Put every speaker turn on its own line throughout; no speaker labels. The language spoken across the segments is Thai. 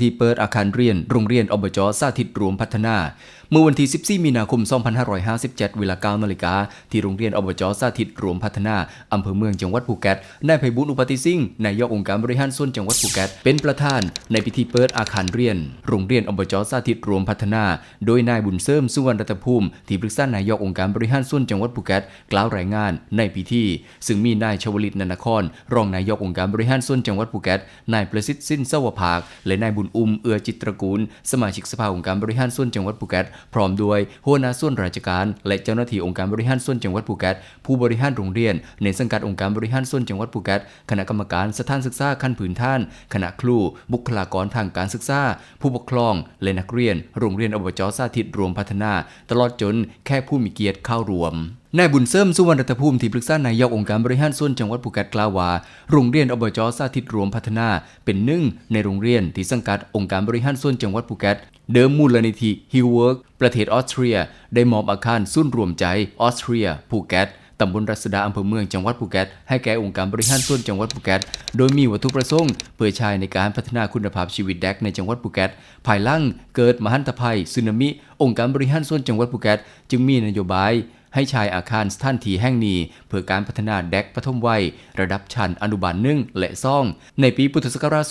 ที่เปิดอาคารเรียน โรงเรียนอบจสาธิตรวมพัฒนา เมื่อวันที่ 14 มีนาคม 2557 เวลา 9 นาฬิกา ที่โรงเรียนอบจสาธิตรวมพัฒนาอำเภอเมืองจังหวัดภูเก็ต นายไพบุญอุปติสิ่งห์นายกองค์การบริหารส่วนจังหวัดภูเก็ต เป็นประธานในพิธีเปิดอาคารเรียน โรงเรียนอบจสาธิตรวมพัฒนา โดยนายบุญเสริมสุวรรณรัตภูมิ ที่ปรึกษานายกองค์การบริหารส่วนจังหวัดภูเก็ต กล่าวรายงานในพิธี ซึ่งมีนายชวลิตนันคร รองนายกองค์การบริหารส่วนจังหวัดภูเก็ต นายประสิทธิ์สิ้นเสวภาค และนายบุญอุ้มเอือจิตรกูล สมาชิกสภาองค์การบริหารส่วนจังหวัดภูเก็ตพร้อมด้วยหัวหน้าส่วนราชการ และเจ้าหน้าที่องค์การบริหารส่วนจังหวัดภูเก็ตผู้บริหารโรงเรียน ในสังกัดองค์การบริหารส่วนจังหวัดภูเก็ตคณะกรรมการสถานศึกษาขั้นพื้นฐานคณะครูบุคลากรทางการศึกษา ผู้ปกครอง และนักเรียน โรงเรียนอบจสาธิตรวมพัฒนา ตลอดจนแค่ผู้มีเกียรติเข้ารวมนายบุญเสริมสุวรรณรัตภูมิที่ปรึกษานายกองค์การบริหารส่วนจังหวัดภูเก็ตกล่าวว่าโรงเรียนอบจสาธิตรวมพัฒนา เป็นหนึ่งในโรงเรียนที่สังกัดองค์การบริหารส่วนจังหวัดภูเก็ต เดิมมูลนิธิฮิวเวิร์กประเทศออสเตรีย ได้มอบอาคารสุ่นรวมใจออสเตรียภูเก็ตตำบลรัศดาอำเภอเมืองจังหวัดภูเก็ตให้แก่องค์การบริหารส่วนจังหวัดภูเก็ตโดยมีวัตถุประสงค์เพื่อใช้ในการพัฒนาคุณภาพชีวิตแดกในจังหวัดภูเก็ตภายหลังเกิดมหันตภัยสึนามิ องค์การบริหารส่วนจังหวัดภูเก็ตจึงมีนโยบาย ให้ชายอาคารสถานที่แห่งนี้ เพื่อการพัฒนาเด็กปฐมวัย ระดับชั้นอนุบาลหนึ่งและซ่อง ในปีพุทธศักราช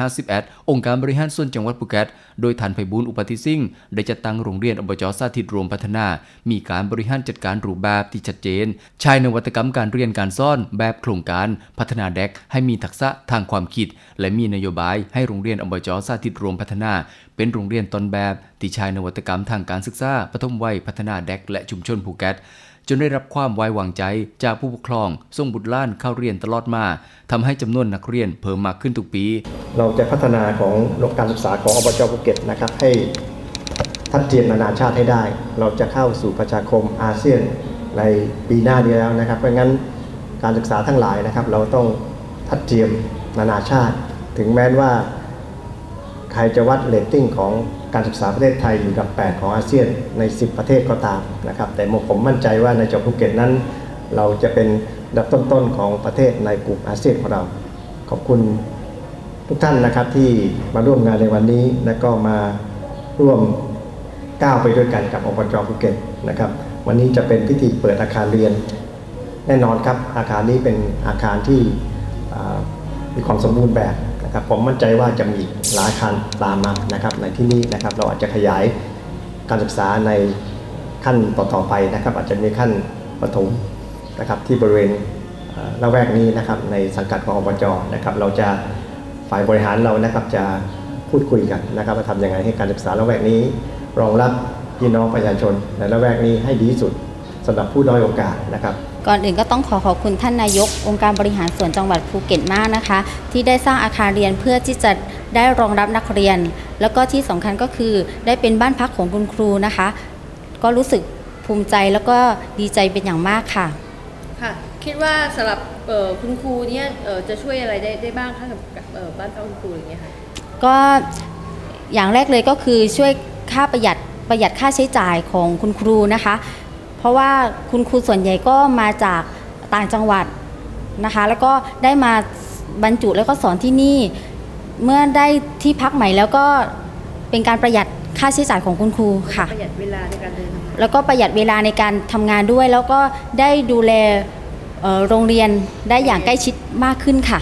2551 องค์การบริหารส่วนจังหวัดภูเก็ต โดยทันไพบูลอุปติสิ่งได้จัดตั้งโรงเรียนอบจสาธิตรวมพัฒนา มีการบริหารจัดการรูปแบบที่ชัดเจน ใช้นวัตกรรมการเรียนการสอนแบบโครงการพัฒนาเด็กให้มีทักษะทางความคิด และมีนโยบายให้โรงเรียนอบจสาธิตรวมพัฒนา เป็นโรงเรียนต้นแบบที่ใช้นวัตกรรมทางการศึกษาปฐมวัยพัฒนาเด็กและชุมชนภูเก็ตจนได้รับความไว้วางใจจากผู้ปกครองส่งบุตรล้านเข้าเรียนตลอดมาทำให้จำนวนนักเรียนเพิ่มมากขึ้นทุกปี
เราจะพัฒนาของระบบการศึกษาของอบจภูเก็ตนะครับให้ทัดเทียมนานาชาติให้ได้ เราจะเข้าสู่ประชาคมอาเซียนในปีหน้านี้แล้วนะครับ เพราะงั้นการศึกษาทั้งหลายนะครับ เราต้องทัดเทียมนานาชาติ ถึงแม้ว่า ครจะวัดเรตติ้งของการศึกษาประเทศไทยอยู่อันดับ 8 ของอาเซียนใน 10 ประเทศก็ตามนะครับ แต่ผมมั่นใจว่าในจังหวัดภูเก็ตนั้น เราจะเป็นอันดับต้นๆของประเทศในกลุ่มอาเซียนของเรา ขอบคุณทุกท่านนะครับที่มาร่วมงานในวันนี้และก็มาร่วมก้าวไปด้วยกันกับอบจภูเก็ตนะครับ วันนี้จะเป็นพิธีเปิดอาคารเรียน แน่นอนครับ อาคารนี้เป็นอาคารที่มีความสมบูรณ์แบบ นะครับผมมั่นใจว่าจะมีหลายคารตามมานะครับในที่นี้นะครับเราอาจจะขยายการศึกษาในขั้นต่อๆไปนะครับ อาจจะมีขั้นประถมนะครับที่บริเวณละแวกนี้นะครับในสังกัดของอบจนะครับเราจะฝ่ายบริหารเรานะครับจะพูดคุยกันนะครับว่าทำยังไงให้การศึกษาละแวกนี้ รองรับพี่น้องประชาชนในละแวกนี้ให้ดีที่สุดสำหรับผู้ด้อยโอกาสนะครับ
ก่อนอื่นก็ต้องขอขอบคุณท่านนายก องค์การบริหารส่วนจังหวัดภูเก็ตมากนะคะ ที่ได้สร้างอาคารเรียนเพื่อที่จะได้รองรับนักเรียน แล้วก็ที่สำคัญก็คือได้เป็นบ้านพักของคุณครูนะคะ ก็รู้สึกภูมิใจแล้วก็ดีใจเป็นอย่างมากค่ะ
ค่ะ คิดว่าสำหรับเอ่อคุณครูเนี่ยเอ่อจะช่วยอะไรได้ได้บ้างคะกับเอ่อบ้านพักคุณครูอย่างเงี้ยค่ะ
ก็อย่างแรกเลยก็คือช่วยค่าประหยัดประหยัดค่าใช้จ่ายของคุณครูนะคะ เพราะว่าคุณครูส่วนใหญ่ก็มาจากต่างจังหวัดนะคะ แล้วก็ได้มาบรรจุแล้วก็สอนที่นี่ เมื่อได้ที่พักใหม่แล้วก็เป็นการประหยัดค่าใช้จ่ายของคุณครูค่ะ
ประหยัดเวลาในการเดินทาง
แล้วก็ประหยัดเวลาในการทำงานด้วย แล้วก็ได้ดูแลเอ่อโรงเรียนได้อย่างใกล้ชิดมากขึ้นค่ะ